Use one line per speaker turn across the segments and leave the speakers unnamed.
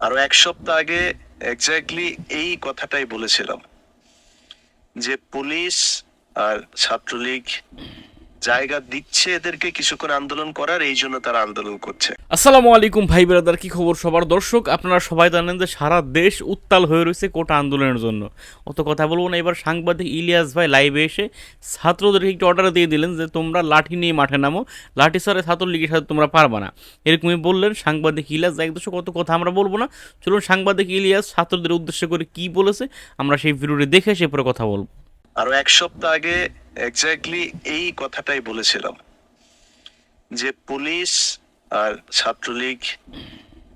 আরও এক সপ্তাহ আগে এক্স্যাক্টলি এই কথাটাই বলেছিলাম যে পুলিশ আর ছাত্রলীগ জায়গা দিচ্ছে এদেরকে কিছুক্ষণ আন্দোলন করার এই জন্য তারা আন্দোলন করছে।
আসসালামু আলাইকুম ভাই ব্রাদার কি খবর সবার? দর্শক আপনারা সবাই জানেন যে সারা দেশ উত্তাল হয়ে রয়েছে কোটা আন্দোলনের জন্য। অত কথা বলব না এবার সাংবাদিক ইলিয়াস ভাই লাইভে এসে ছাত্রদেরকে একটি অর্ডার দিয়ে দিলেন যে তোমরা লাঠি নিয়ে মাঠে নামো লাঠি সরে ছাত্রলীগের সাথে তোমরা পারবা না। এরকমই বললেন সাংবাদিক ইলিয়াস এক দর্শক কত কথা আমরা বলব না। চলুন সাংবাদিক ইলিয়াস ছাত্রদের উদ্দেশ্য করে কি বলেছে আমরা সেই ভিডিওটি দেখে সে পরে কথা বলব।
আরও এক সপ্তাহ আগে এক্স্যাক্টলি এই কথাটাই বলেছিলাম যে পুলিশ আর ছাত্রলীগ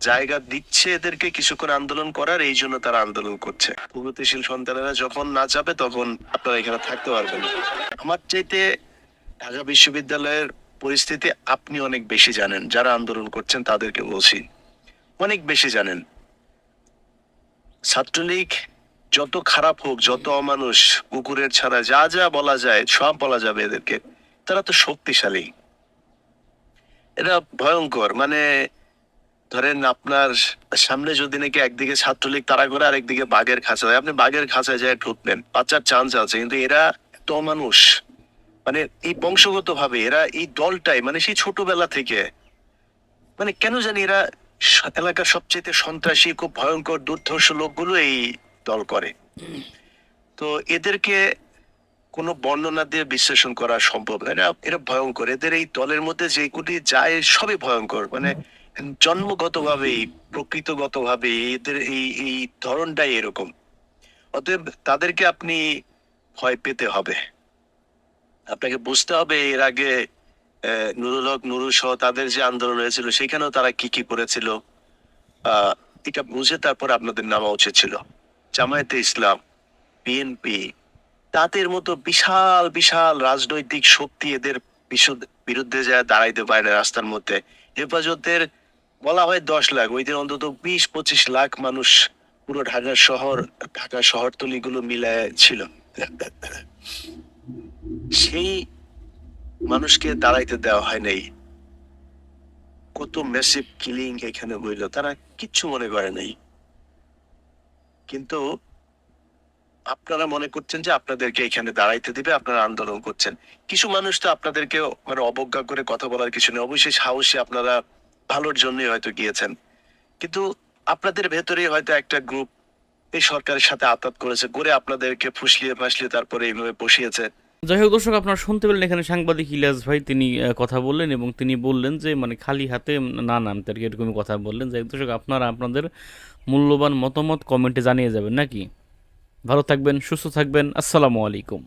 জায়গা দিচ্ছে এদেরকে কিছুক্ষণ আন্দোলন করার, এই জন্য তারা আন্দোলন করছে। প্রগতিশীল সন্তানেরা যখন না যাবে তখন আপনারা এখানে থাকতে পারবেন। আমার চাইতে ঢাকা বিশ্ববিদ্যালয়ের পরিস্থিতি আপনি অনেক বেশি জানেন। যারা আন্দোলন করছেন তাদেরকে বলছি, অনেক বেশি জানেন। ছাত্রলীগ যত খারাপ হোক, যত অমানুষ, কুকুরের ছাড়া যা যা বলা যায়, সব বলা যাবে এদেরকে। তারা তো শক্তিশালী। এরা ভয়ঙ্কর। মানে ধরেন আপনার সামনে যদি নাকি একদিকে ছাত্রলীগ তারা করে, আরেকদিকে বাঘের খাঁচা যায় আপনি বাঘের খাঁচায় যায় ঢুকবেন বাচ্চার চান্স আছে, কিন্তু এরা এত মানুষ মানে এই বংশগত ভাবে এরা এই দলটাই মানে সেই ছোটবেলা থেকে। মানে কেন জানি এরা এলাকার সবচেয়ে সন্ত্রাসী, খুব ভয়ঙ্কর, দুর্ধর্ষ লোকগুলো এই দল করে। তো এদেরকে কোনো বর্ণনা দিয়ে বিশ্লেষণ করা সম্ভব না। এরা ভয়ঙ্কর। এদের এই দলের মধ্যে যেগুলি যায় সবই ভয়ঙ্কর। মানে জন্মগত ভাবেই প্রকৃতগত ভাবে এদের এই এই ধরনটাই এরকম। অতএব তাদেরকে আপনি ভয় পেতে হবে। আপনাকে বুঝতে হবে এর আগে নুরুল হক নুরুল সহ তাদের যে আন্দোলন হয়েছিল সেখানেও তারা কি কি করেছিল। আহ, এটা বুঝে তারপর আপনাদের নামা উচিত ছিল। জামায়াতে ইসলাম বিএনপি তাদের মতো বিশাল বিশাল রাজনৈতিক শক্তি এদের বিরুদ্ধে যায় দাঁড়াইতে পারে রাস্তার মধ্যে। হেফাজতের বলা হয় দশ লাখ, ওই দিন অন্তত বিশ, পঁচিশ লাখ মানুষ পুরো ঢাকা শহর, ঢাকা শহরতলি গুলো মিলায় ছিল। সেই মানুষকে দাঁড়াইতে দেওয়া হয় নাই। কত মেসিভ কিলিং এখানে হইল, তারা কিচ্ছু মনে করে নাই। কিন্তু আপনারা মনে করছেন যে আপনাদেরকে এখানে দাঁড়াইতে দিবে, আপনারা আন্দোলন করছেন। কিছু মানুষ তো আপনাদেরকে মানে অবজ্ঞা করে কথা বলার কিছু নেই। অবশ্যই সাহসী আপনারা ভালোর জন্যই হয়তো গিয়েছেন। কিন্তু আপনাদের ভেতরেই হয়তো একটা গ্রুপ এই সরকারের সাথে আতাত করেছে, করে আপনাদেরকে ফুসলিয়ে ফাসলিয়ে তারপরে এইভাবে বসিয়েছে।
যাই হোক, দর্শক, আপনারা শুনতে পেলেন এখানে সাংবাদিক ইলিয়াস ভাই, তিনি কথা বললেন এবং তিনি বললেন যে মানে খালি হাতে না নামতে আর কি এরকমই কথা বললেন। যাই দর্শক, আপনারা আপনাদের মূল্যবান মতামত কমেন্টে জানিয়ে যাবেন নাকি? ভালো থাকবেন সুস্থ থাকবেন আসসালামু আলাইকুম।